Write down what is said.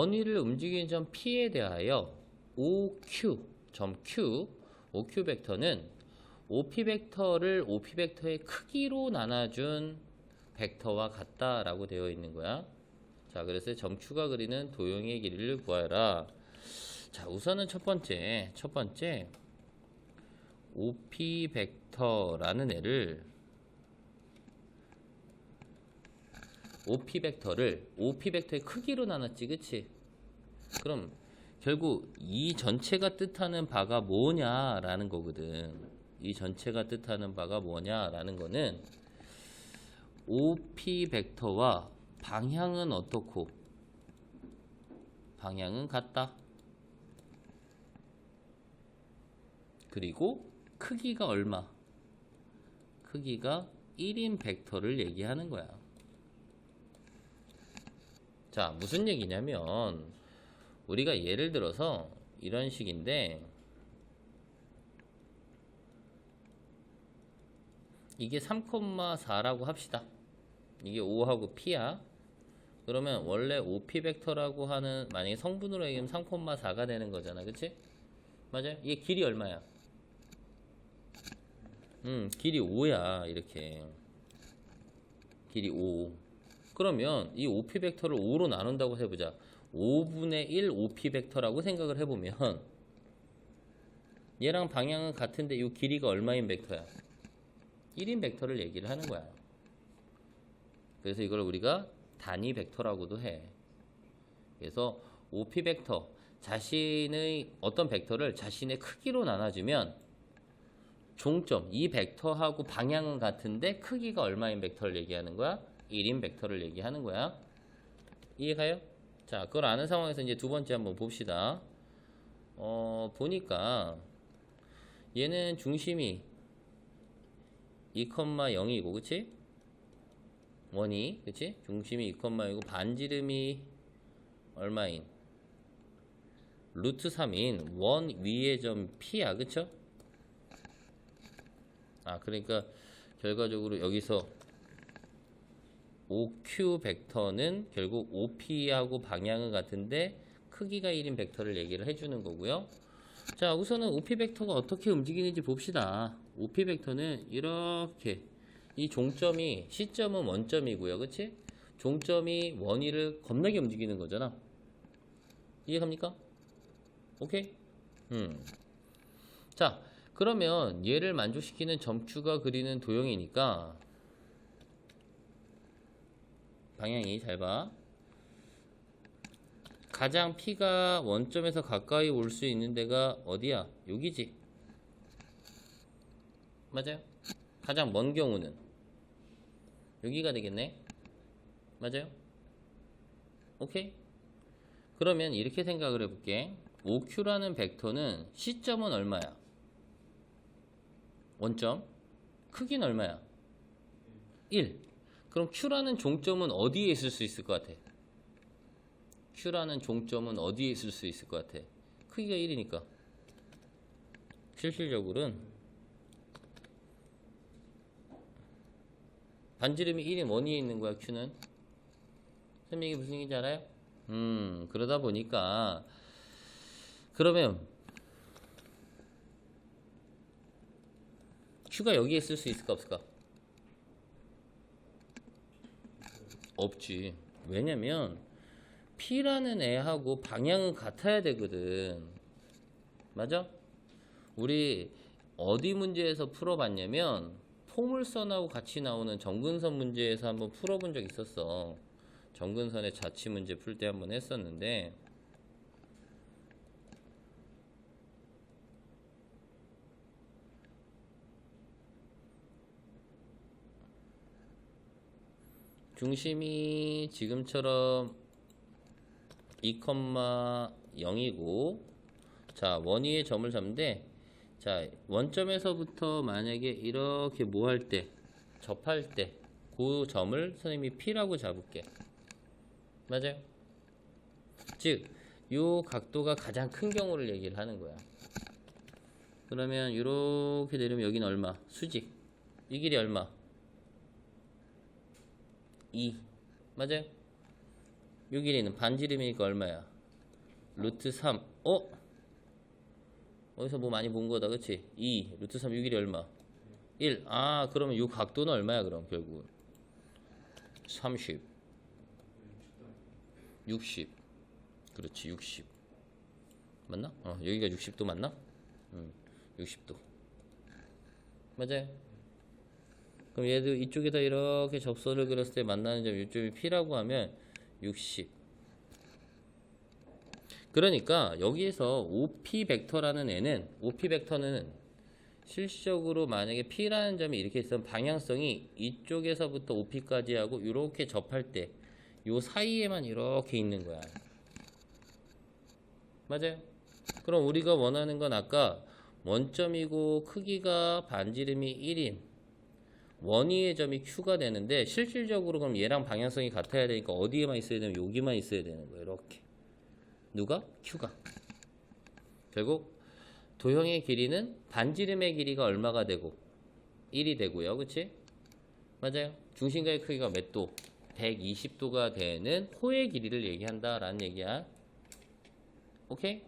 원위를 움직이는 점 P에 대하여 OQ, 점 Q, OQ 벡터는 OP 벡터를 OP 벡터의 크기로 나눠준 벡터와 같다라고 되어 있는 거야. 자, 그래서 점 Q가 그리는 도형의 길이를 구하라. 자, 우선은 첫 번째, 첫 번째 OP 벡터라는 애를 OP 벡터를 OP 벡터의 크기로 나눴지, 그치? 그럼 결국 이 전체가 뜻하는 바가 뭐냐라는 거거든. 이 전체가 뜻하는 바가 뭐냐라는 거는 OP 벡터와 방향은 어떻고 방향은 같다. 그리고 크기가 얼마? 크기가 1인 벡터를 얘기하는 거야. 자, 무슨 얘기냐면 우리가 예를 들어서 이런 식인데 이게 3,4라고 합시다. 이게 5하고 P야. 그러면 원래 OP 벡터라고 하는 만약에 성분으로 얘기하면 3,4가 되는 거잖아. 그치? 맞아요? 이게 길이 얼마야? 음, 길이 5야. 이렇게. 길이 5. 그러면 이 OP 벡터를 5로 나눈다고 해보자. 5분의 1 OP 벡터라고 생각을 해보면 얘랑 방향은 같은데 이 길이가 얼마인 벡터야? 1인 벡터를 얘기를 하는 거야. 그래서 이걸 우리가 단위 벡터라고도 해. 그래서 OP 벡터 자신의 어떤 벡터를 자신의 크기로 나눠주면 종점 이 벡터하고 방향은 같은데 크기가 얼마인 벡터를 얘기하는 거야? 1인 벡터를 얘기하는 거야. 이해가요? 자, 그걸 아는 상황에서 이제 두 번째 한번 봅시다. 어, 보니까 얘는 중심이 2,0이고, 그치? 원이, 그치? 중심이 2,0이고, 반지름이 얼마인? 루트 3인 원 위의 점 P야, 그쵸? 아, 그러니까 결과적으로 여기서 OQ 벡터는 결국 OP하고 방향은 같은데 크기가 1인 벡터를 얘기를 해주는 거고요. 자, 우선은 OP 벡터가 어떻게 움직이는지 봅시다. OP 벡터는 이렇게 이 종점이 시점은 원점이고요. 그치? 종점이 원위를 겁나게 움직이는 거잖아. 이해갑니까? 오케이? 음. 자, 그러면 얘를 만족시키는 점추가 그리는 도형이니까 방향이 잘 봐. 가장 P가 원점에서 가까이 올 수 있는 데가 어디야? 여기지. 맞아요? 가장 먼 경우는 여기가 되겠네. 맞아요? 오케이? 그러면 이렇게 생각을 해볼게. OQ라는 벡터는 시점은 얼마야? 원점. 크기는 얼마야? 1. 그럼 Q라는 종점은 어디에 있을 수 있을 것 같아? Q라는 종점은 어디에 있을 수 있을 것 같아? 크기가 1이니까. 실질적으로는 반지름이 1인 원위에 있는 거야, Q는. 선생님 이게 무슨 얘기인지 알아요? 음, 그러다 보니까 그러면 Q가 여기에 있을 수 있을까 없을까? 없지. 왜냐면 P라는 애하고 방향은 같아야 되거든. 맞아? 우리 어디 문제에서 풀어봤냐면 포물선하고 같이 나오는 정근선 문제에서 한번 풀어본 적 있었어. 정근선의 자치 문제 풀 때 한번 했었는데 중심이 지금처럼 2,0이고 자 원위의 점을 잡는데 자 원점에서부터 만약에 이렇게 뭐 할 때 접할 때 그 점을 선생님이 P라고 잡을게 맞아요? 즉 요 각도가 가장 큰 경우를 얘기를 하는 거야 그러면 이렇게 내리면 여기는 얼마? 수직 이 길이 얼마? 2 맞아요? 요 길이는 반지름이니까 얼마야? 루트 3 어? 어디서 뭐 많이 본 거다 그치? 2 루트 3 6일이 얼마? 1 아 그러면 요 각도는 얼마야 그럼 결국은 30 60 그렇지 60 맞나? 어 여기가 60도 맞나? 응 60도 맞아요 그럼 얘도 이쪽에다 이렇게 접선을 그렸을 때 만나는 점 이점이 P라고 하면 60 그러니까 여기에서 OP 벡터라는 애는 OP 벡터는 실질적으로 만약에 P라는 점이 이렇게 있으면 방향성이 이쪽에서부터 OP까지 하고 이렇게 접할 때 요 사이에만 이렇게 있는 거야. 맞아요? 그럼 우리가 원하는 건 아까 원점이고 크기가 반지름이 1인 원위의 점이 Q가 되는데 실질적으로 그럼 얘랑 방향성이 같아야 되니까 어디에만 있어야 되면 여기만 있어야 되는 거예요. 이렇게. 누가? Q가. 결국 도형의 길이는 반지름의 길이가 얼마가 되고 1이 되고요. 그치? 맞아요. 중심가의 크기가 몇 도? 120도가 되는 호의 길이를 얘기한다라는 얘기야. 오케이?